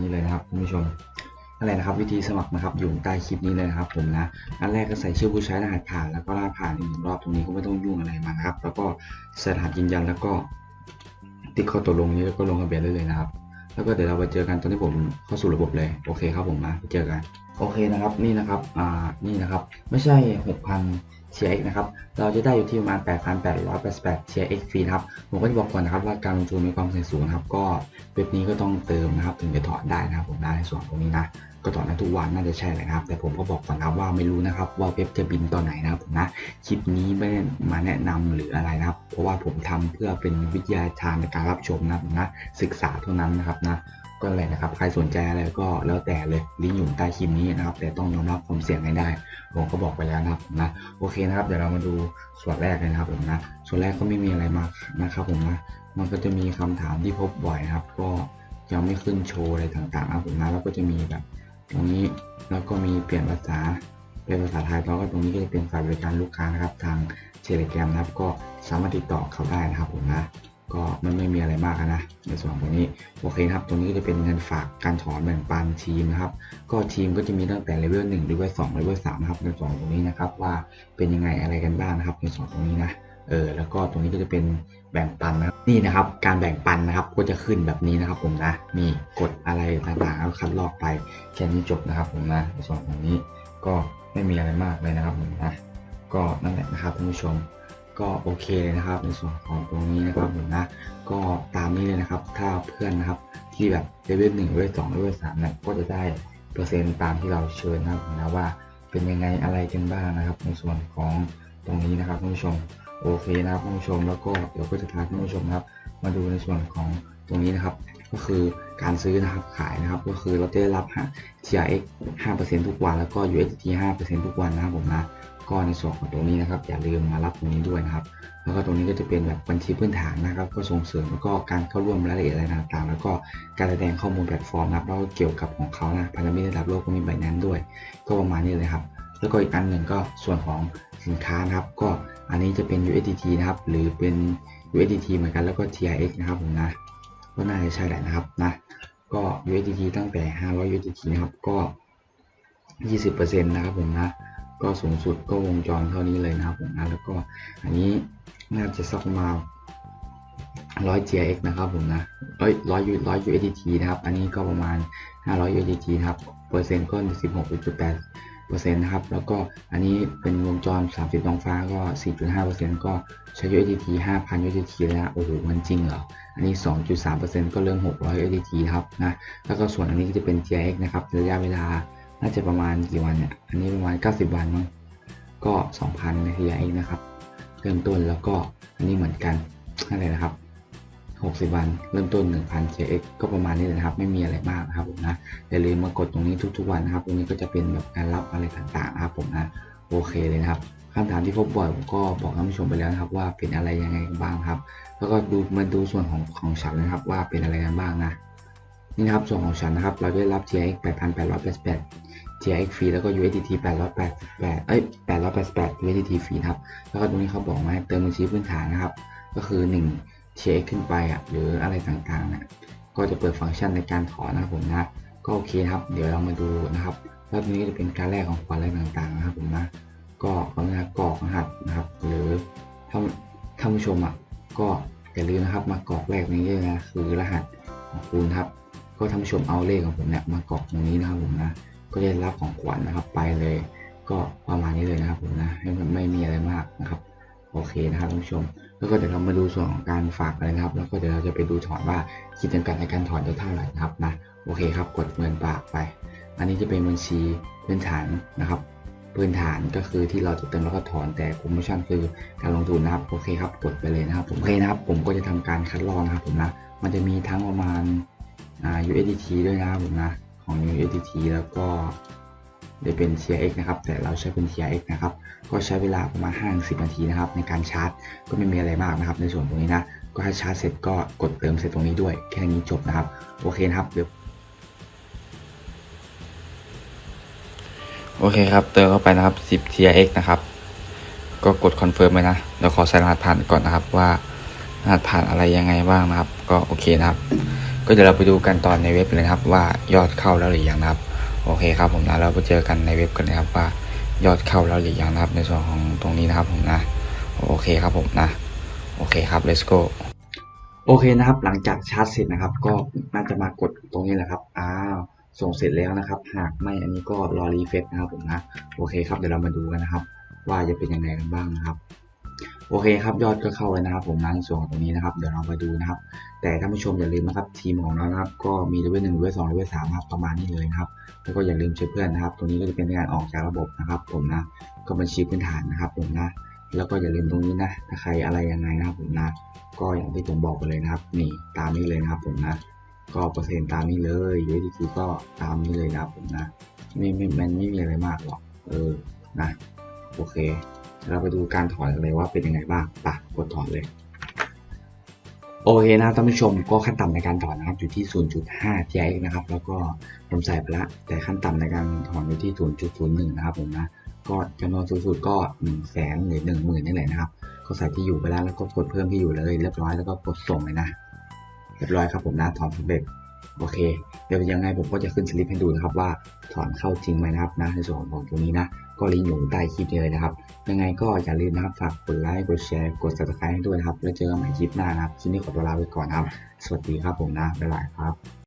นี้เลยนะครับคุณผู้ชมอะไรนะครับวิธีสมัครนะครับอยู่ใต้คลิปนี้เลยนะครับผมนะอันแรกก็ใส่ชื่อผู้ใช้รหัสผ่านแล้วก็รหัสผ่านอีกหนึ่งรอบตรงนี้ก็ไม่ต้องยุ่งอะไรมานะครับ แล้วก็ใส่รหัสยืนยันแล้วก็ติ๊กข้อตกลงนี้แล้วก็ลงทะเบียนได้เลยนะครับ แล้วก็เดี๋ยวเราไปเจอกันตอนที่ผมเข้าสู่ระบบเลยโอเคครับผมนะไปเจอกันโอเคนะครับนี่นะครับอ่านี่นะครับไม่ใช่ 6,000 TRX นะครับเราจะได้อยู่ที่ประมาณ 8,888 TRX ฟรีนะครับผมก็จะบอกก่อนนะครับว่าการลงทุนมีความเสี่ยงสูงนะครับก็เว็บนี้ก็ต้องเติมนะครับถึงจะถอนได้นะครับผมนะในส่วนตรงนี้นะ ก็ถอนได้ทุกวันน่าจะใช่แหละครับ แต่ผมก็บอกก่อนนะครับว่าไม่รู้นะครับว่าเว็บจะบินตอนไหนนะครับผมนะคลิปนี้ไม่ได้มาแนะนำหรืออะไรนะครับ เพราะว่าผมทำเพื่อเป็นวิทยาทานในการรับชมนะผมนะศึกษาเท่านั้นนะครับนะก็อะไรนะครับใครสนใจอะไรก็แล้วแต่เลยลิงก์อยู่ใต้คลิปนี้นะครับ แต่ต้องยอมรับความเสี่ยงให้ได้ผมก็บอกไปแล้วนะครับนะโอเคนะครับเดี๋ยวเรามาดูส่วนแรกเลยนะครับผมนะส่วนแรกก็ไม่มีอะไรมากนะครับผมนะมันก็จะมีคำถามที่พบบ่อยนะครับ ก็ยังไม่ขึ้นโชว์อะไรต่างๆนะครับผมนะแล้วก็จะมีแบบ ตรงนี้แล้วก็มีเปลี่ยนภาษาเป็นภาษาไทยแล้วก็ตรงนี้ก็จะเป็นฝ่ายบริการลูกค้านะครับ ทางเทเลแกรมนะครับ ก็สามารถติดต่อเขาได้นะครับผมนะก็มันไม่มีอะไรมากนะในส่วนของตรงนี้โอเคครับ ตรงนี้ก็จะเป็นเงินฝากการถอนแบ่งปันทีมนะครับ ก็ทีมก็จะมีตั้งแต่เลเวลหนึ่งเลเวลสองเลเวลสามนะครับในส่วนตรงนี้นะครับ ว่าเป็นยังไงอะไรกันบ้างนะครับในส่วนตรงนี้นะ เออแล้วก็ตรงนี้ก็จะเป็นแบ่งปันนะครับนี่นะครับการแบ่งปันนะครับก็จะขึ้นแบบนี้นะครับผมนะนี่กดอะไรต่างๆแล้วคัดลอกไปแค่นี้จบนะครับผมนะในส่วนของนี้ก็ไม่มีอะไรมากเลยนะครับผมนะก็นั่นแหละนะครับท่านผู้ชมก็โอเคเลยนะครับ ในส่วนของตรงนี้นะครับผมนะ ก็ตามนี้เลยนะครับ ถ้าเพื่อนนะครับที่แบบเลเวลหนึ่งเลเวลสองเลเวลสามเนี่ยก็จะได้เปอร์เซ็นต์ตามที่เราเชิญนะครับผมนะว่าเป็นยังไงอะไรกันบ้างนะครับ ในส่วนของ ตรงนี้นะครับท่านผู้ชมโอเคนะครับท่านผู้ชมแล้วก็เดี๋ยวก็จะพาท่านผู้ชมนะครับมาดูในส่วนของตรงนี้นะครับ ก็คือการซื้อนะครับขายนะครับ ก็คือเราได้รับ TRX 5%ทุกวันแล้วก็ USDT 5%ทุกวันนะครับผมนะก็ในส่วนของตรงนี้นะครับ อย่าลืมมารับตรงนี้ด้วยนะครับ แล้วก็ตรงนี้ก็จะเป็นแบบบัญชีพื้นฐานนะครับ ก็ส่งเสริมแล้วก็การเข้าร่วมรายละเอียดอะไรต่างๆ แล้วก็การแสดงข้อมูลแพลตฟอร์มนะครับแล้วก็เกี่ยวกับของเขานะพันธมิตรระดับโลกก็มีใบนั้นด้วย ก็ประมาณนี้เลยครับ แล้วก็อีกอันหนึ่งก็ส่วนของสินค้านะครับ ก็อันนี้จะเป็น USDT นะครับ หรือเป็น USDT เหมือนกันแล้วก็ TRX นะครับผมนะ ก็น่าจะใช่แหละนะครับนะ ก็ USDT ตั้งแต่ 500 USDT นะครับ ก็ 20%นะครับผมนะ ก็สูงสุดก็วงจรเท่านี้เลยนะครับผมนะ แล้วก็อันนี้น่าจะสักมาณ100 GX นะครับผมนะร้อยร้อยยูร้อย USDT นะครับ อันนี้ก็ประมาณ 500 USDT นะครับ เปอร์เซ็นต์ก็ 16.8 เซนะครับ แล้วก็อันนี้เป็นวงจร 30ดวงฟ้าก็ 4.5เปอร์เซ็นต์ก็ใช้ USDT 5,000 USDT เลยนะโอ้โหมันจริงเหรอ อันนี้ 2.3เปอร์เซ็นต์ก็เรื่อง600 USDT ครับนะ แล้วก็ส่วนอันนี้ก็จะเป็น TX นะครับระยะเวลาน่าจะประมาณกี่วันเนี่ย อันนี้ประมาณ 90 วันมั้ง ก็ 2,000 ใน TX นะครับ เริ่มต้นแล้วก็อันนี้เหมือนกันอะไรนะครับ 60 วันเริ่มต้น 1,000 TRX ก็ประมาณนี้เลยนะครับ ไม่มีอะไรมากนะครับผมนะอย่าลืมมากดตรงนี้ทุกๆวันนะครับ ตรงนี้ก็จะเป็นแบบการรับอะไรต่างๆนะครับผมนะโอเคเลยนะครับคำถามที่พบบ่อยผมก็บอกท่านผู้ชมไปแล้วนะครับ ว่าเป็นอะไรยังไงบ้างครับ แล้วก็ดูมาดูส่วนของของฉันนะครับ ว่าเป็นอะไรกันบ้างนะนี่นะครับส่วนของฉันนะครับเราได้รับ TX 8,888 TX ฟรีแล้วก็ USDT 888เอ้ย888 USDT ฟรีครับแล้วก็ตรงนี้เขาบอกมาให้เติมบัญชีพื้นฐานนะครับ ก็คือ 1 TRX ขึ้นไปอะหรืออะไรต่างๆเนี่ยก็จะเปิดฟังก์ชันในการถอนนะครับผมนะก็โอเคครับ เดี๋ยวเรามาดูนะครับแล้วตรงนี้จะเป็นการแลกของขวัญอะไรต่างๆนะครับผมนะก็ขออนุญาตกรอกรหัสนะครับ หรือถ้าท่านผู้ชมอะก็อย่าลืมนะครับมากรอกแรกนี้ด้วยนะคือรหัสของคุณครับ ก็ท่านผู้ชมเอาเลขของผมเนี่ยมากรอกตรงนี้นะครับผมนะก็จะรับของขวัญนะครับไปเลย ก็ประมาณนี้เลยนะครับผมนะให้มันไม่มีอะไรมากนะครับ โอเคนะครับท่านผู้ชม แล้วก็เดี๋ยวเรามาดูส่วนของการฝากนะครับ แล้วก็เดี๋ยวเราจะไปดูถอนว่าคิดจำกัดในการถอนจะเท่าไหร่นะครับนะโอเคครับกดเงินฝากไป อันนี้จะเป็นบัญชีพื้นฐานนะครับ พื้นฐานก็คือที่เราจะเติมแล้วก็ถอนแต่โปรโมชั่นคือการลงทุนนะครับโอเคครับกดไปเลยนะครับผมโอเคนะครับ ผมก็จะทำการคัดลอกนะครับผมนะมันจะมีทั้งประมาณ USDT ด้วยนะครับผมนะของ USDT แล้วก็ จะเป็น TRX นะครับ แต่เราใช้เป็น TRX นะครับ ก็ใช้เวลาประมาณ5 10นาทีนะครับ ในการชาร์จ ก็ไม่มีอะไรมากนะครับ ในส่วนตรงนี้นะ ก็ให้ชาร์จเสร็จก็กดเติมเสร็จตรงนี้ด้วย แค่นี้จบนะครับ โอเคนะครับ เดี๋ยว โอเคครับ เติมเข้าไปนะครับ10 TRX นะครับ ก็กดคอนเฟิร์มไว้นะ เดี๋ยวขอใส่รหัสผ่านก่อนนะครับว่ารหัสผ่านอะไรยังไงบ้างนะครับ ก็โอเคนะครับ ก็เดี๋ยวเราไปดูกันตอนในเว็บเลยนะครับว่ายอดเข้าแล้วหรือยังนะครับ โอเคครับผมนะเราไปเจอกันในเว็บกันนะครับว่ายอดเข้าแล้วหรือยังนะครับ ในส่วนของตรงนี้นะครับผมนะ โอเคครับผมนะ โอเคครับ let's go โอเคนะครับ หลังจากชาร์จเสร็จนะครับ ก็น่าจะมากดตรงนี้แหละครับอ้าวส่งเสร็จแล้วนะครับ หากไม่อันนี้ก็รอรีเฟซนะครับผมนะ โอเคครับเดี๋ยวเรามาดูกันนะครับ ว่าจะเป็นยังไงกันบ้างนะครับ โอเคครับยอดก็เข้าแล้วนะครับผมนะในส่วนตรงนี้นะครับเดี๋ยวเรามาดูนะครับ แต่ท่านผู้ชมอย่าลืมนะครับทีมของเรานะครับ ก็มีเลเวลหนึ่งเลเวลสองเลเวลสามครับประมาณนี้เลยนะครับแล้วก็อย่าลืมช่วยเพื่อนนะครับ ตรงนี้ก็จะเป็นการออกจากระบบนะครับ ผมนะก็บัญชีพื้นฐานนะครับ ผมนะ แล้วก็อย่าลืมตรงนี้นะถ้าใครอะไรยังไงนะครับผมนะ ก็อย่างที่ผมบอกไปเลยนะครับ นี่ตามนี้เลยนะครับ ผมนะ ก็เปอร์เซ็นต์ตามนี้เลย USDT ก็ตามนี้เลยนะครับผมนะไม่ไม่มันไม่มีอะไรมากหรอกเออนะโอเค เราไปดูการถอนกันเลยว่าเป็นยังไงบ้างปะกดถอนเลย โอเคนะท่านผู้ชมก็ขั้นต่ำในการถอนนะครับอยู่ที่ 0.5 TX นะครับ แล้วก็ผมใส่ไปละแต่ขั้นต่ำในการถอนอยู่ที่ 0.01 นะครับผมนะก็จำนวนสูงสุดก็1 0 0 0 0แสนหรือ1 0,000นี่แหละนะครับ ก็ใส่ที่อยู่ไปแล้วแล้วก็กดเพิ่มที่อยู่เลย เรียบร้อยแล้วก็กดส่งเลยนะ เรียบร้อยครับผมนะถอนสำเร็จโอเค เดี๋ยวยังไงผมก็จะขึ้นสลิปให้ดูนะครับว่าถอนเข้าจริงไหมนะครับนะในส่วนของตรงนี้นะ ก็ลิงก์อยู่ใต้คลิปนี้เลยนะครับ ยังไงก็อย่าลืมนะครับฝากกดไลค์กดแชร์กด subscribe ให้ด้วยนะครับ แล้วเจอกันใหม่คลิปหน้านะครับคลิปนี้ขอตัวลาไปก่อนนะครับ สวัสดีครับผมนะบ๊ายบายครับ